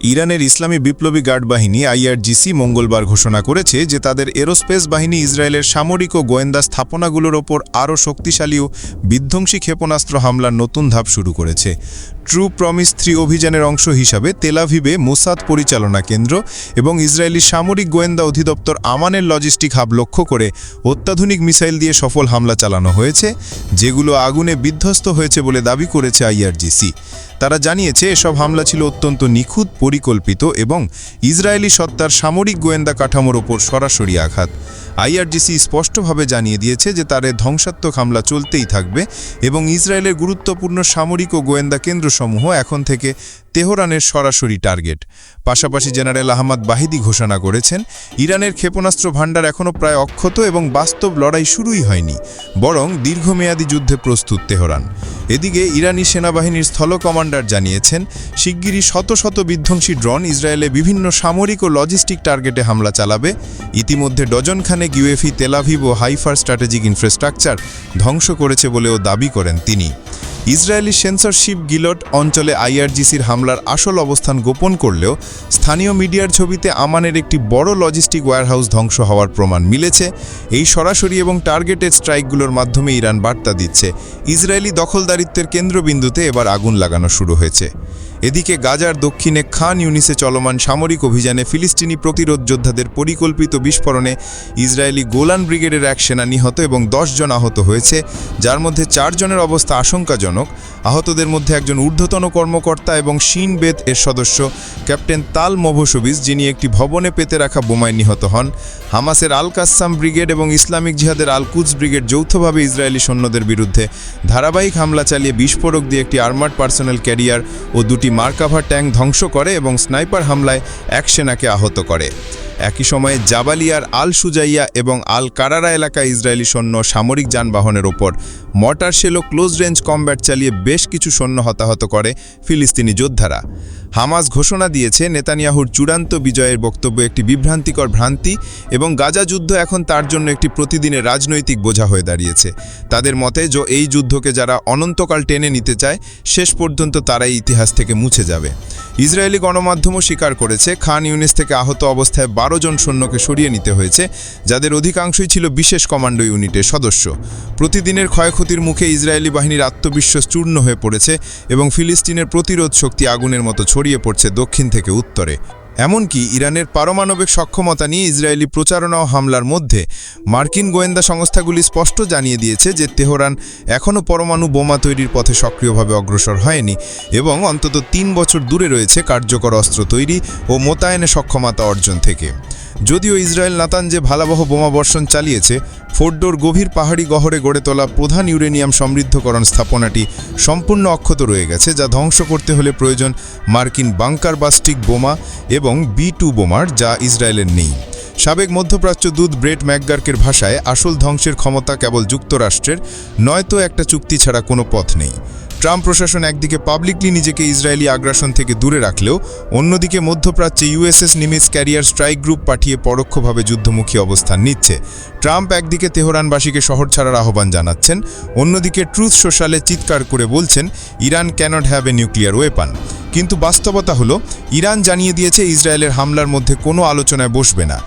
ইরানের ইসলামী বিপ্লবী গার্ড বাহিনী আইআরজিসি মঙ্গলবার ঘোষণা করেছে যে তাদের এরোস্পেস বাহিনী ইসরায়েলের সামরিক ও গোয়েন্দা স্থাপনাগুলোর ওপর আরও শক্তিশালী ও বিধ্বংসী ক্ষেপণাস্ত্র হামলার নতুন ধাপ শুরু করেছে। ট্রু প্রমিস থ্রি অভিযানের অংশ হিসাবে তেলাভিবে মোসাদ পরিচালনা কেন্দ্র এবং ইসরায়েলি সামরিক গোয়েন্দা অধিদপ্তর আমানের লজিস্টিক হাব লক্ষ্য করে অত্যাধুনিক মিসাইল দিয়ে সফল হামলা চালানো হয়েছে, যেগুলো আগুনে বিধ্বস্ত হয়েছে বলে দাবি করেছে আইআরজিসি। তারা জানিয়েছে, এসব হামলা ছিল অত্যন্ত নিখুঁত, পরিকল্পিত এবং ইসরায়েলি সত্তার সামরিক গোয়েন্দা কাঠামোর ওপর সরাসরি আঘাত। আইআরজিসি স্পষ্টভাবে জানিয়ে দিয়েছে যে তার ধ্বংসাত্মক হামলা চলতেই থাকবে এবং ইসরায়েলের গুরুত্বপূর্ণ সামরিক ও গোয়েন্দা কেন্দ্রসমূহ এখন থেকে তেহরানের সরাসরি টার্গেট। পাশাপাশি জেনারেল আহমদ বাহিদি ঘোষণা করেছেন, ইরানের ক্ষেপণাস্ত্র ভাণ্ডার এখনও প্রায় অক্ষত এবং বাস্তব লড়াই শুরুই হয়নি, বরং দীর্ঘমেয়াদী যুদ্ধে প্রস্তুত তেহরান। এদিকে ইরানি সেনাবাহিনীর স্থল কমান্ডার জানিয়েছেন, শিগগিরই শত শত বিধ্বংসী ড্রোন ইসরায়েলে বিভিন্ন সামরিক ও লজিস্টিক টার্গেটে হামলা চালাবে। ইতিমধ্যে ডজনখানেক ইউএফি তেলাভিভ ও হাইফার স্ট্র্যাটেজিক ইনফ্রাস্ট্রাকচার ধ্বংস করেছে বলেও দাবি করেন তিনি। ইসরায়েলি সেন্সরশিপ গিলট অঞ্চলে আইআরজিসির হামলার আসল অবস্থান গোপন করলেও স্থানীয় মিডিয়ার ছবিতে আমানের একটি বড় লজিস্টিক ওয়্যারহাউস ধ্বংস হওয়ার প্রমাণ মিলেছে। এই সরাসরি এবং টার্গেটেড স্ট্রাইকগুলোর মাধ্যমে ইরান বার্তা দিচ্ছে। ইসরায়েলি দখলদারিত্বের কেন্দ্রবিন্দুতে এবার আগুন লাগানো শুরু হয়েছে। এদিকে গাজার দক্ষিণে খান ইউনিসে চলমান সামরিক অভিযানে ফিলিস্তিনি প্রতিরোধ যোদ্ধাদের পরিকল্পিত বিস্ফোরণে ইসরায়েলি গোলান ব্রিগেডের এক সেনা নিহত এবং জন আহত হয়েছে, যার মধ্যে চারজনের অবস্থা আশঙ্কাজনক। আহতদের মধ্যে একজন ঊর্ধ্বতন কর্মকর্তা এবং শিন বেদ এর সদস্য, ক্যাপ্টেন তাল মোভসবিস যিনি একটি ভবনে পেতে রাখা বোমায় নিহত হন। হামাসের আল কাসাম ব্রিগেড এবং ইসলামিক জিহাদের আল কুজ ব্রিগেড যৌথভাবে ইসরায়েলি সৈন্যদের বিরুদ্ধে ধারাবাহিক হামলা চালিয়ে বিস্ফোরক দিয়ে একটি আর্মার্ড পার্সোনাল ক্যারিয়ার ও দুটি মার্কাভার ট্যাঙ্ক ধ্বংস করে এবং স্নাইপার হামলায় এক সেনাকে আহত করে। একই সময়ে জাবালিয়ার আল সুজাইয়া এবং আল কারারা এলাকায় ইসরায়েলি সৈন্য সামরিক যানবাহনের ওপর মর্টার শেলো ক্লোজ রেঞ্জ কমব্যাট চালিয়ে বেশ কিছু সৈন্য হতাহত করে ফিলিস্তিনি যোদ্ধারা। হামাস ঘোষণা দিয়েছে নেতানিয়াহুর চূড়ান্ত বিজয়ের বক্তব্য একটি বিভ্রান্তিকর ভ্রান্তি এবং গাজা যুদ্ধ এখন তার জন্য একটি প্রতিদিনের রাজনৈতিক বোঝা হয়ে দাঁড়িয়েছে। তাদের মতে, যে এই যুদ্ধকে যারা অনন্তকাল টেনে নিতে চায়, শেষ পর্যন্ত তারাই ইতিহাস থেকে মুছে যাবে। ইসরায়েলি গণমাধ্যমও স্বীকার করেছে, খান ইউনিস থেকে আহত অবস্থায় বারো জন সৈন্যকে সরিয়ে নিতে হয়েছে, যাদের অধিকাংশই ছিল বিশেষ কমান্ডো ইউনিটের সদস্য। প্রতিদিনের ক্ষয়ক্ষতির মুখে ইসরায়েলি বাহিনীর আত্মবিশ্বাস চূর্ণ হয়ে পড়েছে এবং ফিলিস্তিনের প্রতিরোধ শক্তি আগুনের মতো ছড়িয়ে পড়ছে দক্ষিণ থেকে উত্তরে। এমনকি ইরানের পারমাণবিক সক্ষমতা নিয়ে ইসরায়েলি প্রচারণা ও হামলার মধ্যে মার্কিন গোয়েন্দা সংস্থাগুলি স্পষ্ট জানিয়ে দিয়েছে যে তেহরান এখনও পরমাণু বোমা তৈরির পথে সক্রিয়ভাবে অগ্রসর হয়নি এবং অন্তত তিন বছর দূরে রয়েছে কার্যকর অস্ত্র তৈরি ও মোতায়েনে সক্ষমতা অর্জন থেকে। যদিও ইসরায়েল নাতান যে ভালাবহ বোমা বর্ষণ চালিয়েছে, ফোর্ডোর গভীর পাহাড়ি গহরে গড়ে তোলা প্রধান ইউরেনিয়াম সমৃদ্ধকরণ স্থাপনাটি সম্পূর্ণ অক্ষত রয়ে গেছে, যা ধ্বংস করতে হলে প্রয়োজন মার্কিন বাংকার বাস্টিক বোমা এবং বি টু বোমার, যা ইসরায়েলের নেই। সাবেক মধ্যপ্রাচ্য দূত ব্রেট ম্যাকগার্কের ভাষায় আসল ধ্বংসের ক্ষমতা কেবল যুক্তরাষ্ট্রের, নয়তো একটা চুক্তি ছাড়া কোনো পথ নেই। ট্রাম্প প্রশাসন একদিকে পাবলিকলি নিজেকে ইসরায়েলি আগ্রাসন থেকে দূরে রাখলেও, অন্যদিকে মধ্যপ্রাচ্যে USS Nimitz carrier strike group পাঠিয়ে পরোক্ষভাবে যুদ্ধমুখী অবস্থান নিচ্ছে। ট্রাম্প একদিকে তেহরানবাসীকে শহর ছাড়ার আহ্বান জানাচ্ছেন, অন্যদিকে ট্রুথ সোশ্যালে চিৎকার করে বলছেন, Iran can't have a nuclear weapon. কিন্তু বাস্তবতা হলো, ইরান জানিয়ে দিয়েছে ইসরায়েলের হামলার মধ্যে কোনো আলোচনায় বসবে না।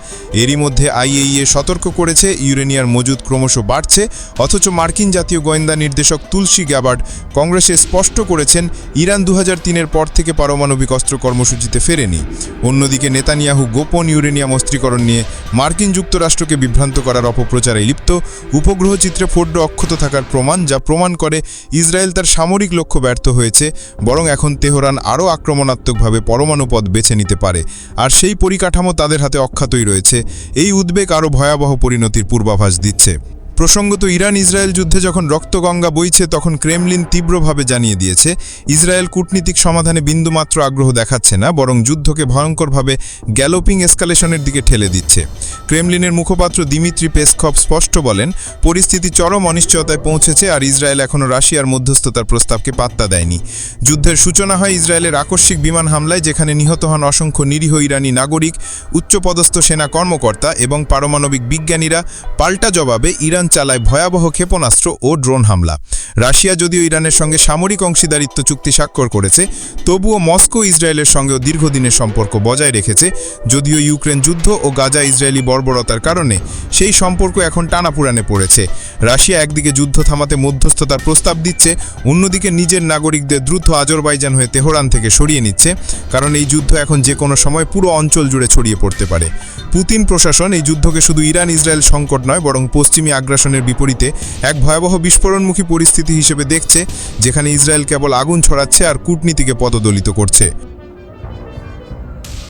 এরই মধ্যে আইএইএ সতর্ক করেছে, ইউরেনিয়ার মজুদ ক্রমশ বাড়ছে, অথচ মার্কিন জাতীয় গোয়েন্দা নির্দেশক তুলসী গ্যাবার্ড কংগ্রেসে স্পষ্ট করেছেন, ইরান দু তিনের পর থেকে পারমাণবিক অস্ত্র কর্মসূচিতে ফেরেনি। অন্যদিকে নেতানিয়াহু গোপন ইউরেনিয়াম অস্ত্রীকরণ নিয়ে মার্কিন যুক্তরাষ্ট্রকে বিভ্রান্ত করার অপপ্রচারে লিপ্ত। উপগ্রহ চিত্রে ফোর্ড অক্ষত থাকার প্রমাণ, যা প্রমাণ করে ইসরায়েল তার সামরিক লক্ষ্য ব্যর্থ হয়েছে, বরং এখন তেহরান আরও আক্রমণাত্মকভাবে পরমাণু পদ বেছে নিতে পারে। আর সেই পরিকাঠামো তাদের হাতে অক্ষতই রয়েছে। এই উদ্বেগ আরও ভয়াবহ পরিণতির পূর্বাভাস দিচ্ছে। প্রসঙ্গত ইরান ইসরায়েল যুদ্ধে যখন রক্তগঙ্গা বইছে, তখন ক্রেমলিন তীব্রভাবে জানিয়ে দিয়েছে, ইসরায়েল কূটনীতিক সমাধানে বিন্দুমাত্র আগ্রহ দেখাচ্ছে না, বরং যুদ্ধকে ভয়ঙ্করভাবে গ্যালোপিং এসকালেশনের দিকে ঠেলে দিচ্ছে। ক্রেমলিনের মুখপাত্র দিমিত্রি পেসকভ স্পষ্ট বলেন, পরিস্থিতি চরম অনিশ্চয়তায় পৌঁছেছে আর ইসরায়েল এখনও রাশিয়ার মধ্যস্থতার প্রস্তাবকে পাত্তা দেয়নি। যুদ্ধের সূচনা হয় ইসরায়েলের আকস্মিক বিমান হামলায়, যেখানে নিহত হন অসংখ্য নিরীহ ইরানি নাগরিক, উচ্চপদস্থ সেনা কর্মকর্তা এবং পারমাণবিক বিজ্ঞানীরা। পাল্টা জবাবে ইরান চালায় ভয়াবহ ক্ষেপণাস্ত্র ও ড্রোন হামলা। রাশিয়া যদিও ইরানের সঙ্গে সামরিক অংশীদারিত্ব চুক্তি স্বাক্ষর করেছে, তবুও মস্কো ইসরায়েলের সঙ্গেও দীর্ঘদিনের সম্পর্ক বজায় রেখেছে। যদিও ইউক্রেন যুদ্ধ ও গাজা ইসরায়েলি বর্বরতার কারণে সেই সম্পর্ক এখন টানাপুরানে পড়েছে। রাশিয়া একদিকে যুদ্ধ থামাতে মধ্যস্থতার প্রস্তাব দিচ্ছে, অন্যদিকে নিজের নাগরিকদের দ্রুত আজরবাইজান হয়ে তেহরান থেকে সরিয়ে নিচ্ছে, কারণ এই যুদ্ধ এখন যে কোনো সময় পুরো অঞ্চল জুড়ে ছড়িয়ে পড়তে পারে। পুতিন প্রশাসন এই যুদ্ধকে শুধু ইরান ইসরায়েল সংকট নয়, বরং পশ্চিমী আগ্রাসনের বিপরীতে এক ভয়াবহ বিস্ফোরণমুখী পরিস্থিতি হিসেবে দেখছে, যেখানে ইসরায়েল কেবল আগুন ছড়াচ্ছে আর কূটনীতিকে পদদলিত করছে।